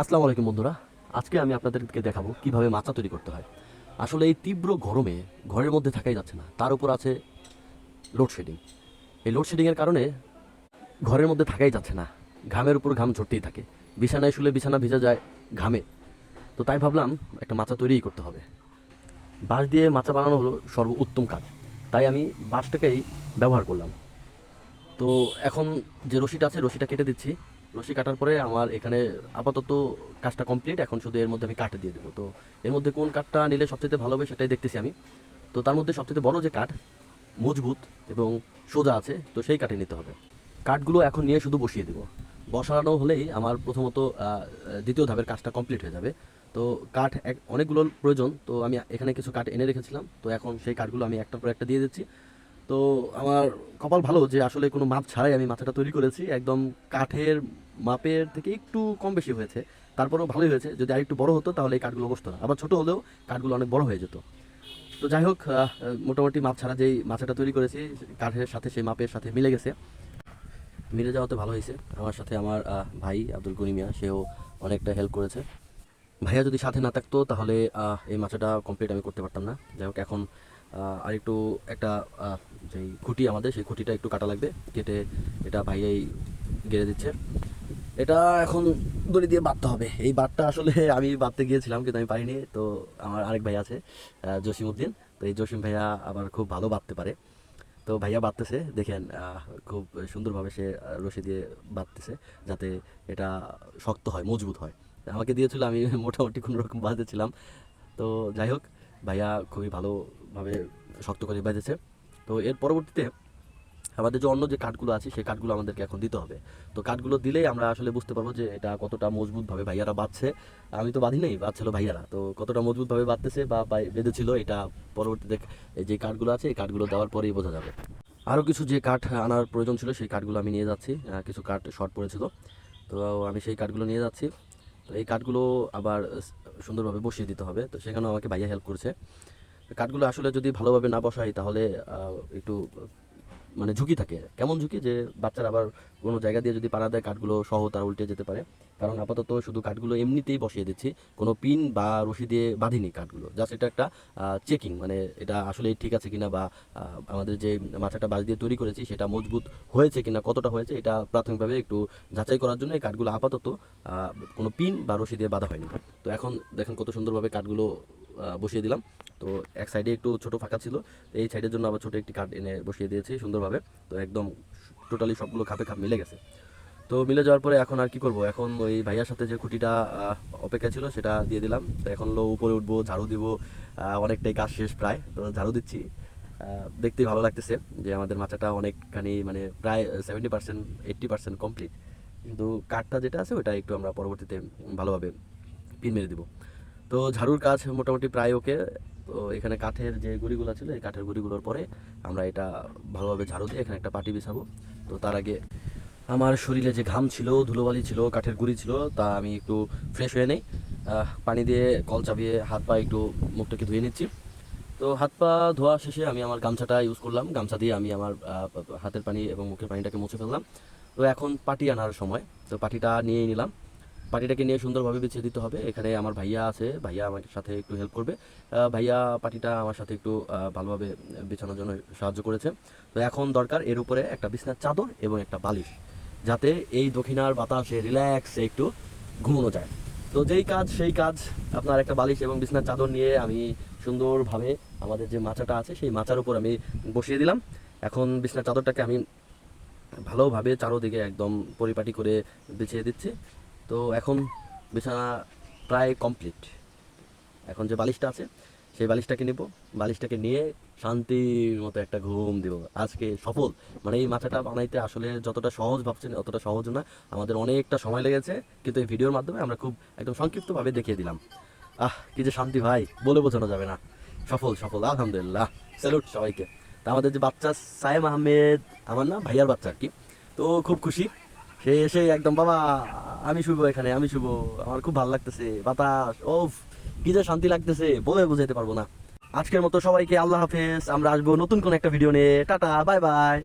আসসালামু আলাইকুম বন্ধুরা। আজকে আমি আপনাদেরকে দেখাবো কীভাবে মাচা তৈরি করতে হয়। আসলে এই তীব্র গরমে ঘরের মধ্যে থাকাই যাচ্ছে না। তার উপর আছে লোডশেডিং এই লোডশেডিংয়ের কারণে ঘরের মধ্যে থাকাই যাচ্ছে না। ঘামের উপর ঘাম ঝরতেই থাকে। বিছানায় শুলে বিছানা ভিজে যায় ঘামে। তো তাই ভাবলাম একটা মাচা তৈরিই করতে হবে। বাঁশ দিয়ে মাচা বানানো হলো সর্ব উত্তম কাজ। তাই আমি বাঁশটাকেই ব্যবহার করলাম। তো এখন যে রশিটা আছে রশিটা কেটে দিচ্ছি। রশি কাটার পরে আমার এখানে আপাতত কাজটা কমপ্লিট এখন শুধু এর মধ্যে আমি কাঠ দিয়ে দেবো। তো এর মধ্যে কোন কাঠটা নিলে সবচেয়ে ভালো হবে সেটাই দেখতেছি আমি। তো তার মধ্যে সবচেয়ে বড় যে কাঠ, মজবুত এবং সোজা আছে, তো সেই কাঠে নিতে হবে। কাঠগুলো এখন নিয়ে শুধু বসিয়ে দেবো। বসানো হলেই আমার প্রথমত দ্বিতীয় ধাপের কাজটা কমপ্লিট হয়ে যাবে। তো কাঠ এক, অনেকগুলো প্রয়োজন, তো আমি এখানে কিছু কাঠ এনে রেখেছিলাম। তো এখন সেই কাঠগুলো আমি একটার পর একটা দিয়ে দিচ্ছি। তো আমার কপাল ভালো যে আসলে কোনো মাপ ছাড়াই আমি মাথাটা তৈরি করেছি। একদম কাঠের মাপের থেকে একটু কম বেশি হয়েছে। তারপরেও ভালোই হয়েছে। যদি আরেকটু বড় হতো, তাহলে এই কাঠগুলো বসতো না। আবার ছোটো হলেও কাঠগুলো অনেক বড় হয়ে যেত। তো যাই হোক মোটামুটি মাপ ছাড়া যেই মাথাটা তৈরি করেছি কাঠের সাথে সেই মাপের সাথে মিলে গেছে। মিলে যাওয়াতে ভালো হয়েছে। আমার সাথে আমার ভাই আব্দুল গনি মিয়া, সেও অনেকটা হেল্প করেছে। ভাইয়া যদি সাথে না থাকতো, তাহলে এই মাছটা কমপ্লিট আমি করতে পারতাম না। যাই হোক, এখন আর একটু একটা যেই খুঁটি আমাদের, সেই খুঁটিটা একটু কাটা লাগবে। কেটে এটা ভাইয়াই গেড়ে দিচ্ছে। এটা এখন দড়ি দিয়ে বাঁধতে হবে। এই বাঁধটা আসলে আমি বাঁধতে গিয়েছিলাম, কিন্তু আমি পারিনি। তো আমার আরেক ভাই আছে জসিম উদ্দিন তো এই জসিম ভাইয়া আবার খুব ভালো বাঁধতে পারে। তো ভাইয়া বাঁধতেছে, দেখেন খুব সুন্দরভাবে সে রশি দিয়ে বাঁধতেছে, যাতে এটা শক্ত হয়, মজবুত হয়। আমাকে দিয়েছিল, আমি মোটামুটি কোনো রকম বাঁধেছিলাম। তো যাই হোক, ভাইয়া খুবই ভালোভাবে শক্ত করে বাঁধেছে। তো এর পরবর্তীতে আমাদের যে অন্য যে কাঠগুলো আছে, সেই কাঠগুলো আমাদেরকে এখন দিতে হবে। তো কাঠগুলো দিলেই আমরা আসলে বুঝতে পারব যে এটা কতটা মজবুতভাবে ভাইয়ারা বাঁধছে। আমি তো বাঁধি নেই, বাঁধছিল ভাইয়ারা। তো কতটা মজবুতভাবে বাঁধতেছে বা বেঁধেছিল, এটা পরবর্তীতে যে কাঠগুলো আছে, এই কাঠগুলো দেওয়ার পরেই বোঝা যাবে। আরও কিছু যে কাঠ আনার প্রয়োজন ছিল, সেই কাঠগুলো আমি নিয়ে যাচ্ছি। কিছু কাঠ শর্ট পড়েছিল। তো আমি সেই কাঠগুলো নিয়ে যাচ্ছি। তো এই কাঠগুলো আবার সুন্দরভাবে বসিয়ে দিতে হবে। তো সেখানেও আমাকে ভাইয়া হেল্প করছে। কাঠগুলো আসলে যদি ভালোভাবে না বসাই, তাহলে একটু মানে ঝুঁকি থাকে। কেমন ঝুঁকি? যে বাচ্চারা আবার কোনো জায়গা দিয়ে যদি পাড়া দেয়, কাঠগুলো সহ তারা উল্টে যেতে পারে। কারণ আপাতত শুধু কাঠগুলো এমনিতেই বসিয়ে দিচ্ছি। কোনো পিন বা রশি দিয়ে বাঁধিনি কাঠগুলো। জাস্ট এটা একটা চেকিং মানে এটা আসলে ঠিক আছে কিনা বা আমাদের যে মাথাটা বাজ দিয়ে তৈরি করেছি, সেটা মজবুত হয়েছে কিনা, কতটা হয়েছে, এটা প্রাথমিকভাবে একটু যাচাই করার জন্য এই কাঠগুলো আপাতত কোনো পিন বা রশি দিয়ে বাঁধা হয়নি। তো এখন দেখেন কত সুন্দরভাবে কাঠগুলো বসিয়ে দিলাম। তো এক সাইডে একটু ছোট ফাঁকা ছিল, এই সাইডের জন্য আবার ছোট একটি কাঠ এনে বসিয়ে দিয়েছি সুন্দরভাবে। তো একদম টোটালি সবগুলো খাপে খাপ মিলে গেছে। তো মিলে যাওয়ার পরে এখন আর কি করব? এখন ওই ভাইয়ার সাথে যে খুঁটিটা অপেক্ষা ছিল সেটা দিয়ে দিলাম। তো এখন লো উপরে উঠবো, ঝাড়ু দিব অনেকটাই কাজ শেষ প্রায়, তো ঝাড়ু দিচ্ছি। দেখতেই ভালো লাগতেছে যে আমাদের মাচাটা অনেকখানি মানে প্রায় seventy percent eighty percent complete কিন্তু কাঠটা যেটা আছে ওটা একটু আমরা পরবর্তীতে ভালোভাবে পিন মেরে দিব। তো ঝাড়ুর কাজ মোটামুটি প্রায় ওকে, তো এখানে কাঠের যে গুড়িগুলো ছিল, এই কাঠের গুড়িগুলোর পরে আমরা এটা ভালোভাবে ঝাড়ু দিয়ে এখানে একটা পাটি বিছাবো। তো তার আগে আমার শরীরে যে ঘাম ছিল, ধুলোবালি ছিল, কাঠের গুঁড়ি ছিল, তা আমি একটু ফ্রেশ হয়ে নেই। পানি দিয়ে কল চাপিয়ে হাত পা একটু মুখটাকে ধুয়ে নিচ্ছি। তো হাত পা ধোয়া শেষে আমি আমার গামছাটা ইউজ করলাম। গামছা দিয়ে আমি আমার হাতের পানি এবং মুখের পানিটাকে মুছে ফেললাম। তো এখন পাটি আনার সময়। তো পাটিটা নিয়েই নিলাম। পাটিটাকে নিয়ে সুন্দরভাবে বিছিয়ে দিতে হবে। এখানে আমার ভাইয়া আছে, ভাইয়া আমার সাথে একটু হেল্প করবে। ভাইয়া পাটিটা আমার সাথে একটু ভালোভাবে বিছানোর জন্য সাহায্য করেছে। তো এখন দরকার এর উপরে একটা বিছনার চাদর এবং একটা বালিশ, যাতে এই দক্ষিণার বাতাসে রিল্যাক্সে একটু ঘুমানো যায়। তো যেই কাজ, সেই কাজ, আপনার একটা বালিশ এবং বিছনার চাদর নিয়ে আমি সুন্দরভাবে আমাদের যে মাচাটা আছে, সেই মাচার উপর আমি বসিয়ে দিলাম। এখন বিছনার চাদরটাকে আমি ভালোভাবে চারোদিকে একদম পরিপাটি করে বিছিয়ে দিচ্ছি। তো এখন বিছানা প্রায় কমপ্লিট এখন যে বালিশটা আছে, সেই বালিশটাকে নেব। বালিশটাকে নিয়ে শান্তির মতো একটা ঘুম দিব। আজকে সফল। মানে এই মাথাটা বানাইতে আসলে যতটা সহজ ভাবছেন, অতটা সহজ না। আমাদের অনেকটা সময় লেগেছে, কিন্তু এই ভিডিওর মাধ্যমে আমরা খুব একদম সংক্ষিপ্তভাবে দেখিয়ে দিলাম। আহ, কি যে শান্তি ভাই, বলে বোঝানো যাবে না। সফল সফল, আলহামদুলিল্লাহ। স্যালুট সবাইকে। তা আমাদের যে বাচ্চা সায়েম আহমেদ, আমার না ভাইয়ার বাচ্চা আর কি। তো খুব খুশি। সে এসে একদম, বাবা, আমি শুভ এখানে, আমি শুভ আমার খুব ভালো লাগতেছে। বাতাস ও কি যে শান্তি লাগতেছে। বলে বোঝাতে পারব না। আজকের মতো সবাইকে আল্লাহ হাফেজ। আমরা আসব নতুন কোন একটা ভিডিও নিয়ে। Tata, bye bye.